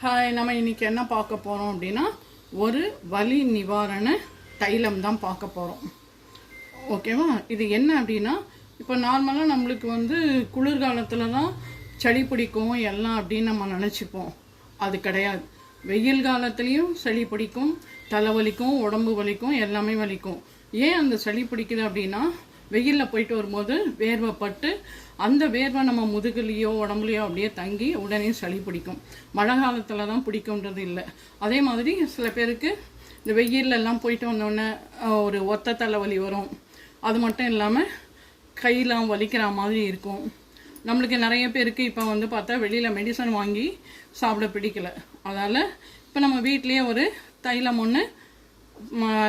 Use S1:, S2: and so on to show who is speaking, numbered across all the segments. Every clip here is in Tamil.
S1: ஹாய் நம்ம இன்னைக்கு என்ன பார்க்க போகிறோம் அப்படின்னா ஒரு வலி நிவாரண தைலம் தான் பார்க்க போகிறோம் ஓகேவா இது என்ன அப்படின்னா இப்போ நார்மலாக நம்மளுக்கு வந்து குளிர்காலத்தில் தான் சளி பிடிக்கும் எல்லாம் அப்படின்னு நம்ம நினச்சிப்போம். அது கிடையாது. வெயில் காலத்துலேயும் சளி பிடிக்கும் தலைவலிக்கும் உடம்பு வலிக்கும் எல்லாமே வலிக்கும். ஏன் அந்த சளி பிடிக்குது அப்படின்னா வெயிலில் போயிட்டு வரும்போது வேர்வைப்பட்டு அந்த வேர்வை நம்ம முதுகுலையோ உடம்புலையோ அப்படியே தங்கி உடனே சளி பிடிக்கும். மழை காலத்தில் தான் பிடிக்குன்றது இல்லை. அதே மாதிரி சில பேருக்கு இந்த வெயிலெல்லாம் போயிட்டு வந்தோடனே ஒரு ஒத்த தலைவலி வரும். அது மட்டும் இல்லாமல் கையெல்லாம் வலிக்கிற மாதிரி இருக்கும். நம்மளுக்கு நிறைய பேருக்கு இப்போ வந்து பார்த்தா வெளியில் மெடிசன் வாங்கி சாப்பிட பிடிக்கல. அதனால் இப்போ நம்ம வீட்டிலேயே ஒரு தைலம் ஒன்று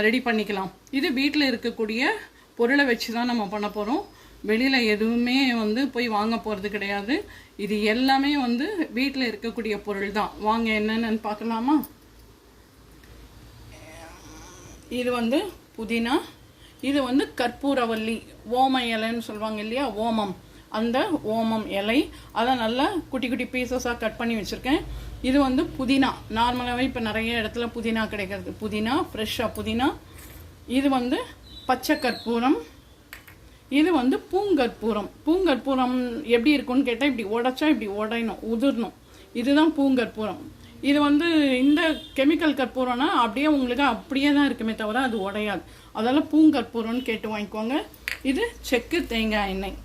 S1: ரெடி பண்ணிக்கலாம். இது வீட்டில் இருக்கக்கூடிய பொருளை வச்சு தான் நம்ம பண்ண போகிறோம் வெளியில் எதுவுமே வந்து போய் வாங்க போகிறது கிடையாது. இது எல்லாமே வந்து வீட்டில் இருக்கக்கூடிய பொருள் தான் வாங்க என்னென்னு பார்க்கலாமா? இது வந்து புதினா. இது வந்து கற்பூரவல்லி ஓம இலைன்னு சொல்லுவாங்க இல்லையா? ஓமம். அந்த ஓமம் இலை. அதை நல்லா குட்டி குட்டி பீசஸாக கட் பண்ணி வச்சுருக்கேன். இது வந்து புதினா. நார்மலாகவே இப்போ நிறைய இடத்துல புதினா கிடைக்கிறது. புதினா ஃப்ரெஷ்ஷாக புதினா. இது வந்து பச்சை கற்பூரம் இது வந்து பூங்கற்பூரம். பூங்கற்பூரம் எப்படி இருக்கும்னு கேட்டால் இப்படி உடைச்சா இப்படி உடையணும் உதிரணும். இதுதான் பூங்கற்பூரம். இது வந்து இந்த கெமிக்கல் கற்பூரம்னா அப்படியே உங்களுக்கு அப்படியே தான் இருக்குமே தவிர அது உடையாது. அதெல்லாம் பூங்கற்பூரம்னு கேட்டு வாங்கிக்கோங்க. இது செக்கு தேங்காய் எண்ணெய்.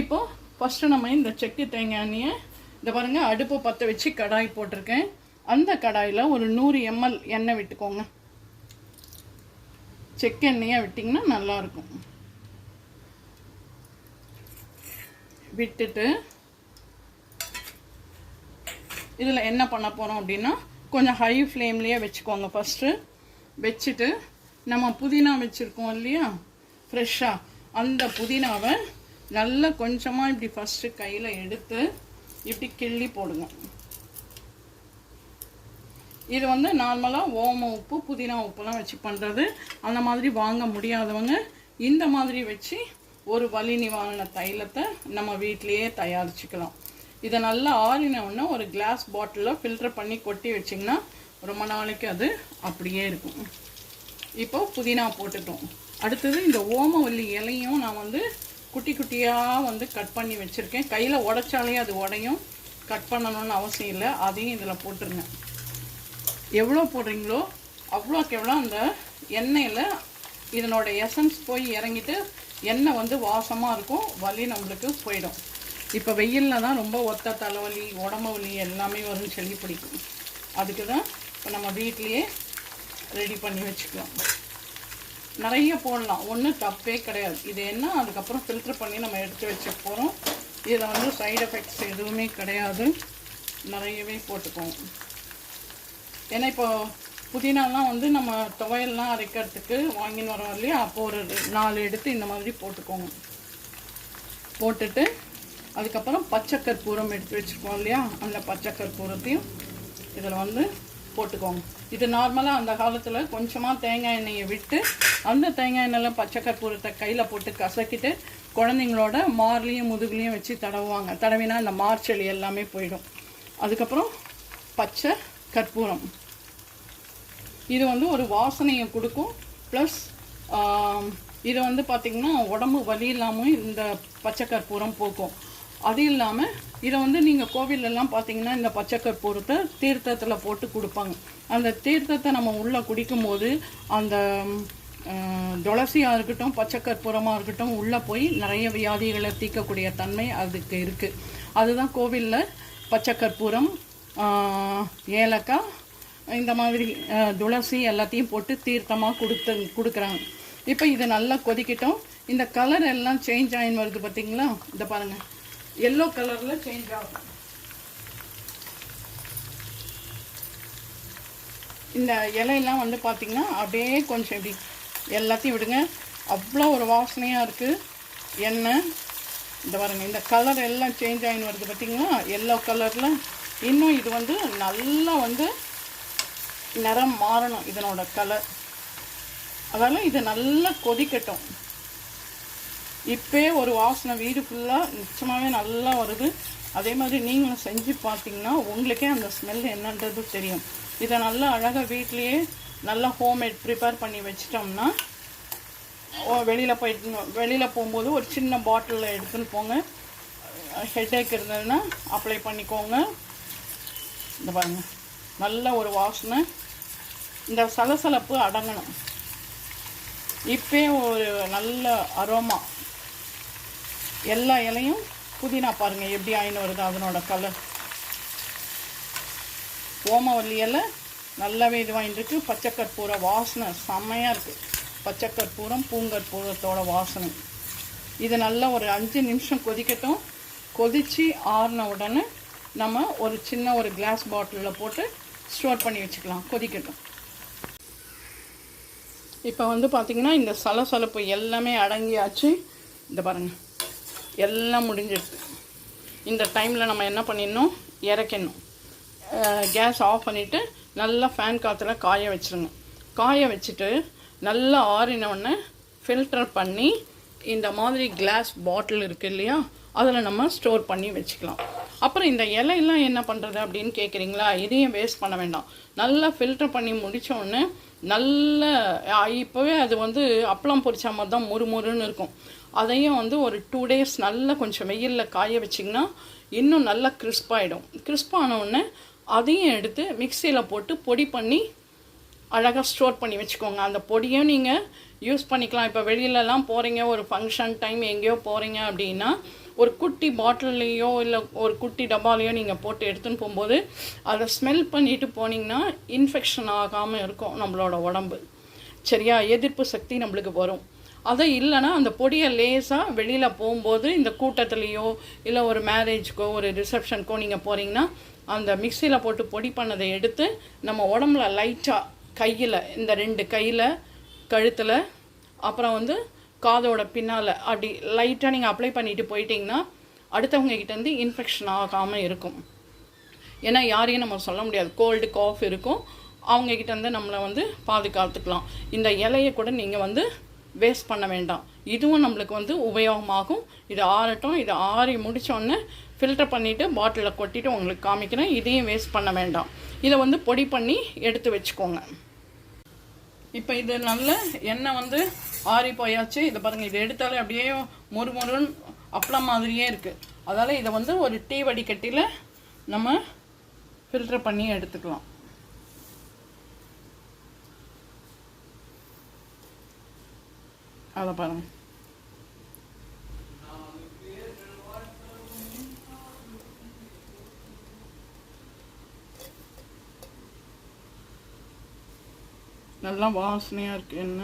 S1: இப்போது ஃபஸ்ட்டு நம்ம இந்த செக்கு தேங்காய் எண்ணெயை இந்த பாருங்கள் அடுப்பு பற்ற வச்சு கடாய் போட்டிருக்கேன். அந்த கடாயில் ஒரு நூறு எம்எல் எண்ணெய் விட்டுக்கோங்க. செக்கு விட்டிங்கன்னா நல்லாயிருக்கும். விட்டுட்டு இதில் என்ன பண்ண போகிறோம் அப்படின்னா கொஞ்சம் ஹை ஃப்ளேம்லேயே வச்சுக்கோங்க ஃபஸ்ட்டு வச்சுட்டு நம்ம புதினா வச்சுருக்கோம் இல்லையா? ஃப்ரெஷ்ஷாக அந்த புதினாவை நல்லா கொஞ்சமாக இப்படி ஃபஸ்ட்டு கையில் எடுத்து இப்படி கிள்ளி போடுங்க. இது வந்து நார்மலாக ஓம உப்பு புதினா உப்புலாம் வச்சு பண்ணுறது அந்த மாதிரி வாங்க முடியாதவங்க இந்த மாதிரி வச்சு ஒரு வலி நிவாரண தைலத்தை நம்ம வீட்லேயே தயாரிச்சுக்கலாம். இதை நல்லா ஆறின உடனே ஒரு கிளாஸ் பாட்டிலில் ஃபில்டர் பண்ணி கொட்டி வச்சிங்கன்னா ரொம்ப நாளைக்கு அது அப்படியே இருக்கும். இப்போ புதினா போட்டுட்டோம். அடுத்தது இந்த ஓமவல்லி இலையும் நான் வந்து குட்டி குட்டியாக வந்து கட் பண்ணி வச்சுருக்கேன். கையில் உடைச்சாலே அது உடையும். கட் பண்ணணும்னு அவசியம் இல்லை. அதையும் இதில் போட்டுருங்க. எவ்வளோ போடுறீங்களோ அவ்வளோக்கு எவ்வளோ அந்த எண்ணெயில் இதனோட எசன்ஸ் போய் இறங்கிட்டு எண்ணெய் வந்து வாசமாக இருக்கும் வலி நம்மளுக்கு போயிடும். இப்போ வெயிலில் தான் ரொம்ப ஒத்த தலைவலி உடம்பு வலி எல்லாமே வரும்னு சளி பிடிக்கும். அதுக்கு தான் இப்போ நம்ம வீட்லேயே ரெடி பண்ணி வச்சுக்கலாம். நிறைய போடலாம். ஒன்றும் தப்பே கிடையாது. இது என்ன? அதுக்கப்புறம் ஃபில்ட்ரு பண்ணி நம்ம எடுத்து வச்சுக்க போகிறோம் இதில் வந்து சைடு எஃபெக்ட்ஸ் எதுவுமே கிடையாது. நிறையவே போட்டுக்கோங்க. ஏன்னா இப்போ புதினாலாம் வந்து நம்ம துவையல்லாம் அரைக்கிறதுக்கு வாங்கின்னு வரோம் இல்லையா? அப்போ ஒரு நாலு எடுத்து இந்த மாதிரி போட்டுக்கோங்க. போட்டுட்டு அதுக்கப்புறம் பச்சை கற்பூரம் எடுத்து வச்சுருக்கோம் இல்லையா? அந்த பச்சை கற்பூரத்தையும் இதில் வந்து போட்டுக்கோங்க. இது நார்மலாக அந்த காலத்தில் கொஞ்சமாக தேங்காய் எண்ணெயை விட்டு அந்த தேங்காய் எண்ணெயில் பச்சை கற்பூரத்தை கையில் போட்டு கசக்கிட்டு குழந்தைங்களோட மார்லேயும் முதுகுலையும் வச்சு தடவுவாங்க. தடவினா அந்த மார்ச்செளி எல்லாமே போயிடும். அதுக்கப்புறம் பச்சை கற்பூரம் இது வந்து ஒரு வாசனையை கொடுக்கும். ப்ளஸ் இது வந்து பார்த்திங்கன்னா உடம்பு வலி இல்லாமல் இந்த பச்சை கற்பூரம் போக்கும். அது இல்லாமல் இதை வந்து நீங்கள் கோவிலெல்லாம் பார்த்தீங்கன்னா இந்த பச்சை கற்பூரத்தை தீர்த்தத்தில் போட்டு கொடுப்பாங்க. அந்த தீர்த்தத்தை நம்ம உள்ளே குடிக்கும்போது அந்த துளசியாக இருக்கட்டும் பச்சை கற்பூரமாக இருக்கட்டும் உள்ளே போய் நிறைய வியாதிகளை தீர்க்கக்கூடிய தன்மை அதுக்கு இருக்குது அதுதான் கோவிலில் பச்சை கற்பூரம் ஏலக்காய் இந்த மாதிரி துளசி எல்லாத்தையும் போட்டு தீர்த்தமாக கொடுத்து கொடுக்குறாங்க. இப்போ இது நல்லா கொதிக்கட்டும். இந்த கலர் எல்லாம் சேஞ்ச் ஆகின்னு வருது பார்த்தீங்களா இதை பாருங்கள் எல்லோ கலரில் சேஞ்ச் ஆகும். இந்த இலையெல்லாம் வந்து பார்த்திங்கன்னா அப்படியே கொஞ்சம் இப்படி எல்லாத்தையும் விடுங்க. அவ்வளோ ஒரு வாசனையாக இருக்குது எண்ணெய் இந்த பாருங்கள் இந்த கலர் எல்லாம் சேஞ்ச் ஆகின்னு வருது பார்த்திங்களா எல்லோ கலரில் இன்னும் இது வந்து நல்லா வந்து நிறம் மாறணும் இதனோட கலர் அதெல்லாம் இது நல்லா கொதிக்கட்டும். இப்பே ஒரு வாசனை வீடு ஃபுல்லாக நிச்சயமாகவே நல்லா வருது. அதே மாதிரி நீங்களும் செஞ்சு பார்த்தீங்கன்னா உங்களுக்கே அந்த ஸ்மெல் என்னன்றது தெரியும். இதை நல்லா அழகாக வீட்லேயே நல்லா ஹோம்மேட் ப்ரிப்பேர் பண்ணி வச்சிட்டோம்னா வெளியில் போயிட்டு வெளியில் போகும்போது ஒரு சின்ன பாட்டிலில் எடுத்துன்னு போங்க. ஹெட்டேக் இருந்ததுன்னா அப்ளை பண்ணிக்கோங்க. இந்த பாருங்கள் நல்ல ஒரு வாசனை. இந்த சலசலப்பு அடங்கணும். இப்பே ஒரு நல்ல அரோமா எல்லா இலையும் புதினா பாருங்க எப்படி ஆயின்னு வருது அதனோட கலர் ஓமவல்லி இலை நல்லாவே இதுவாகிட்டு இருக்கு. பச்சை கற்பூர வாசனை செம்மையாக இருக்குது பச்சை கற்பூரம் பூங்கற்பூரத்தோட வாசனை. இது நல்லா ஒரு அஞ்சு நிமிஷம் கொதிக்கட்டும். கொதித்து ஆறின உடனே நம்ம ஒரு சின்ன ஒரு கிளாஸ் பாட்டிலில் போட்டு ஸ்டோர் பண்ணி வச்சுக்கலாம். கொதிக்கட்டும். இப்போ வந்து பார்த்திங்கன்னா இந்த சலசலப்பு எல்லாமே அடங்கியாச்சு. இந்த பாருங்கள் எல்லாம் முடிஞ்சிடுது இந்த டைமில் நம்ம என்ன பண்ணிடணும்? இறக்கணும் கேஸ் ஆஃப் பண்ணிவிட்டு நல்லா ஃபேன் காற்றுல காய வச்சுருங்க. காய வச்சுட்டு நல்லா ஆறினவுடனே ஃபில்டர் பண்ணி இந்த மாதிரி கிளாஸ் பாட்டில் இருக்குது இல்லையா? அதில் நம்ம ஸ்டோர் பண்ணி வச்சுக்கலாம். அப்புறம் இந்த இலையெல்லாம் என்ன பண்ணுறது அப்படின்னு கேட்குறீங்களா இதையும் வேஸ்ட் பண்ண வேண்டாம். நல்லா ஃபில்டர் பண்ணி முடித்தோடனே நல்ல இப்போவே அது வந்து அப்பளம் பொரிச்சா மாதிரி தான் முறுமுறுன்னு இருக்கும். அதையும் வந்து ஒரு டூ டேஸ் நல்லா கொஞ்சம் வெயிலில் காய வச்சிங்கன்னா இன்னும் நல்லா கிறிஸ்பாயிடும் கிறிஸ்பானவுடனே அதையும் எடுத்து மிக்சியில் போட்டு பொடி பண்ணி அழகாக ஸ்டோர் பண்ணி வச்சுக்கோங்க. அந்த பொடியும் நீங்கள் யூஸ் பண்ணிக்கலாம். இப்போ வெளியிலலாம் போகிறீங்க ஒரு ஃபங்க்ஷன் டைம் எங்கேயோ போகிறீங்க அப்படின்னா ஒரு குட்டி பாட்டில்லையோ இல்லை ஒரு குட்டி டப்பாலையோ நீங்கள் போட்டு எடுத்துன்னு போகும்போது அதை ஸ்மெல் பண்ணிட்டு போனீங்கன்னா இன்ஃபெக்ஷன் ஆகாமல் இருக்கும் நம்மளோட உடம்பு. சரியா? எதிர்ப்பு சக்தி நம்மளுக்கு வரும். அதை இல்லைன்னா அந்த பொடியை லேசாக வெளியில் போகும்போது இந்த கூட்டத்துலேயோ இல்லை ஒரு மேரேஜ்க்கோ ஒரு ரிசப்ஷனுக்கோ நீங்கள் போகிறீங்கன்னா அந்த மிக்சியில் போட்டு பொடி பண்ணதை எடுத்து நம்ம உடம்புல லைட்டாக கையில் இந்த ரெண்டு கையில் கழுத்தில் அப்புறம் வந்து காதோட பின்னால் அப்படி லைட்டாக நீங்கள் அப்ளை பண்ணிட்டு போயிட்டீங்கன்னா அடுத்தவங்க கிட்டேருந்து இன்ஃபெக்ஷன் ஆகாமல் இருக்கும். ஏன்னா யாரையும் நம்ம சொல்ல முடியாது. கோல்டு காஃப் இருக்கும். அவங்க கிட்டேருந்து நம்மளை வந்து பாதுகாத்துக்கலாம். இந்த இலையை கூட நீங்கள் வந்து வேஸ்ட் பண்ண வேண்டாம். இதுவும் நம்மளுக்கு வந்து உபயோகமாகும். இது ஆறட்டும். இது ஆறி முடித்தோடனே ஃபில்டர் பண்ணிவிட்டு பாட்டிலில் கொட்டிட்டு உங்களுக்கு காமிக்கிறேன். இதையும் வேஸ்ட் பண்ண வேண்டாம். இதை வந்து பொடி பண்ணி எடுத்து வச்சுக்கோங்க. இப்போ இது நல்ல எண்ணெய் வந்து ஆறி போயாச்சு. இதை பாருங்கள் இதை எடுத்தாலே அப்படியே மொறு மொறுன்னு அப்பளம் மாதிரியே இருக்குது அதால் இதை வந்து ஒரு டீ வடிகட்டியில் நம்ம ஃபில்டர் பண்ணி எடுத்துக்கலாம். அதை பாருங்கள் நல்லா வாசனையாக இருக்கு என்ன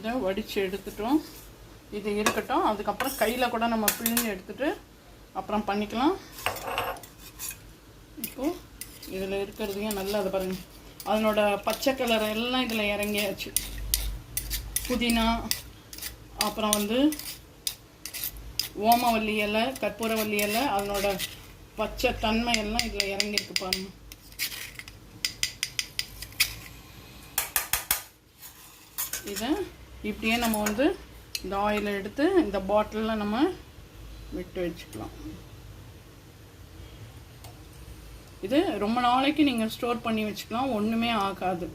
S1: இதை வடித்து எடுத்துட்டோம். இது இருக்கட்டும். அதுக்கப்புறம் கையில் கூட நம்ம பிழிஞ்சு எடுத்துகிட்டு அப்புறம் பண்ணிக்கலாம். இப்போது இதில் இருக்கிறதையும் நல்லா அதை பாருங்கள் அதனோட பச்சை கலர் எல்லாம் இதில் இறங்கியாச்சு. புதினா அப்புறம் வந்து ஓமவல்லி இலை கற்பூரவல்லி இலை அதனோட பச்சை தன்மை எல்லாம் இதில் இறங்கியிருக்கு பாருங்க. இதை இப்படியே நம்ம வந்து இந்த ஆயிலை எடுத்து இந்த பாட்டிலில் நம்ம விட்டு வச்சுக்கலாம். இது ரொம்ப நாளைக்கு நீங்கள் ஸ்டோர் பண்ணி வச்சுக்கலாம் ஒன்றுமே ஆகாது.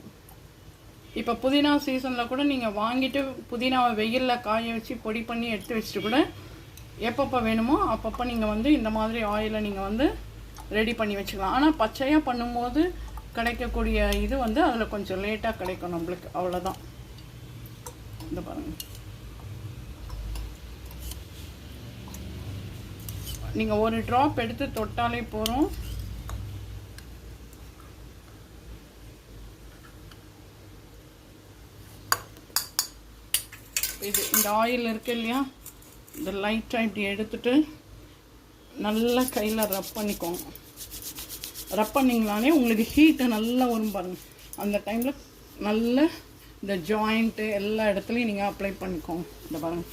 S1: இப்போ புதினா சீசனில் கூட நீங்கள் வாங்கிட்டு புதினாவை வெயிலில் காய வச்சு பொடி பண்ணி எடுத்து வச்சுட்டு கூட எப்பப்போ வேணுமோ அப்பப்போ நீங்கள் வந்து இந்த மாதிரி ஆயிலை நீங்கள் வந்து ரெடி பண்ணி வச்சுக்கலாம். ஆனால் பச்சையாக பண்ணும்போது கிடைக்கக்கூடிய இது வந்து அதில் கொஞ்சம் லேட்டாக கிடைக்கும் நம்மளுக்கு. அவ்வளோதான் இந்த பாருங்கள் நீங்கள் ஒரு ட்ராப் எடுத்து தொட்டாலே போகிறோம் இது இந்த ஆயில் இருக்கு இல்லையா? இந்த லைட்டாக இப்படி எடுத்துட்டு நல்லா கையில் ரப் பண்ணிக்கோங்க. ரப் பண்ணிங்களானே உங்களுக்கு ஹீட்டு நல்லா வரும் பாருங்க. அந்த டைமில் நல்ல இந்த ஜாயிண்ட்டு எல்லா இடத்துலையும் நீங்கள் அப்ளை பண்ணிக்கோங்க. இந்த பாருங்க.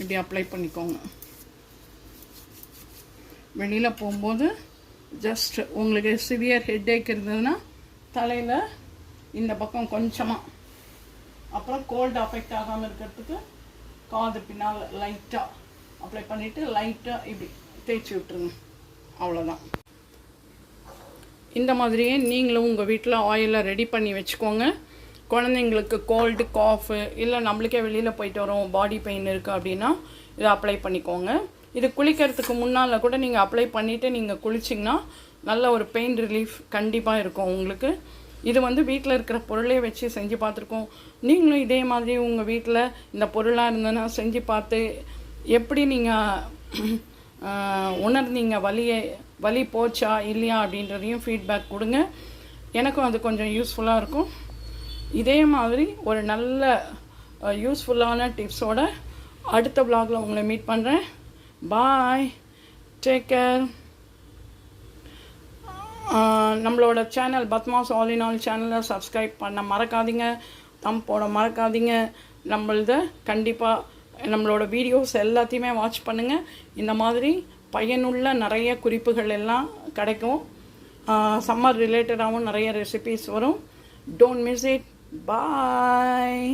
S1: இப்படி அப்ளை பண்ணிக்கோங்க. வெளியில் போகும்போது ஜஸ்ட் உங்களுக்கு சிவியர் ஹெட்டேக் இருந்ததுன்னா தலையில் இந்த பக்கம் கொஞ்சமாக அப்புறம் கோல்டு அஃபெக்ட் ஆகாமல் இருக்கிறதுக்கு காது பின்னால் லைட்டாக அப்ளை பண்ணிவிட்டு லைட்டாக இப்படி தேய்ச்சி விட்டுருங்க. அவ்வளோதான் இந்த மாதிரியே நீங்களும் உங்கள் வீட்டில் ஆயிலை ரெடி பண்ணி வச்சுக்கோங்க. குழந்தைங்களுக்கு கோல்டு காஃபு இல்லை நம்மளுக்கே வெளியில் போயிட்டு வரோம் பாடி பெயின் இருக்குது அப்படின்னா இதை அப்ளை பண்ணிக்கோங்க. இது குளிக்கிறதுக்கு முன்னால் கூட நீங்கள் அப்ளை பண்ணிவிட்டு நீங்கள் குளிச்சிங்கன்னா நல்ல ஒரு பெயின் ரிலீஃப் கண்டிப்பாக இருக்கும் உங்களுக்கு. இது வந்து வீட்டில் இருக்கிற பொருளே வச்சு செஞ்சு பார்த்துருக்கோம். நீங்களும் இதே மாதிரி உங்கள் வீட்டில் இந்த பொருளாக இருந்ததுன்னா செஞ்சு பார்த்து எப்படி நீங்கள் உணர்ந்தீங்க வலியை வலி போச்சா இல்லையா அப்படின்றதையும் ஃபீட்பேக் கொடுங்க. எனக்கும் அது கொஞ்சம் யூஸ்ஃபுல்லாக இருக்கும். இதே மாதிரி ஒரு நல்ல யூஸ்ஃபுல்லான டிப்ஸோட அடுத்த vlogல உங்களை மீட் பண்ணுறேன் பாய் டேக் கேர் நம்மளோட channel Padmas all in all சேனலை சப்ஸ்கிரைப் பண்ண மறக்காதீங்க. தம் போட மறக்காதீங்க. நம்மளத கண்டிப்பாக நம்மளோட வீடியோஸ் எல்லாத்தையுமே வாட்ச் பண்ணுங்கள் இந்த மாதிரி பயனுள்ள நிறைய குறிப்புகள் எல்லாம் கிடைக்கும். சம்மர் ரிலேட்டடாகவும் நிறைய ரெசிபீஸ் வரும். Don't miss it bye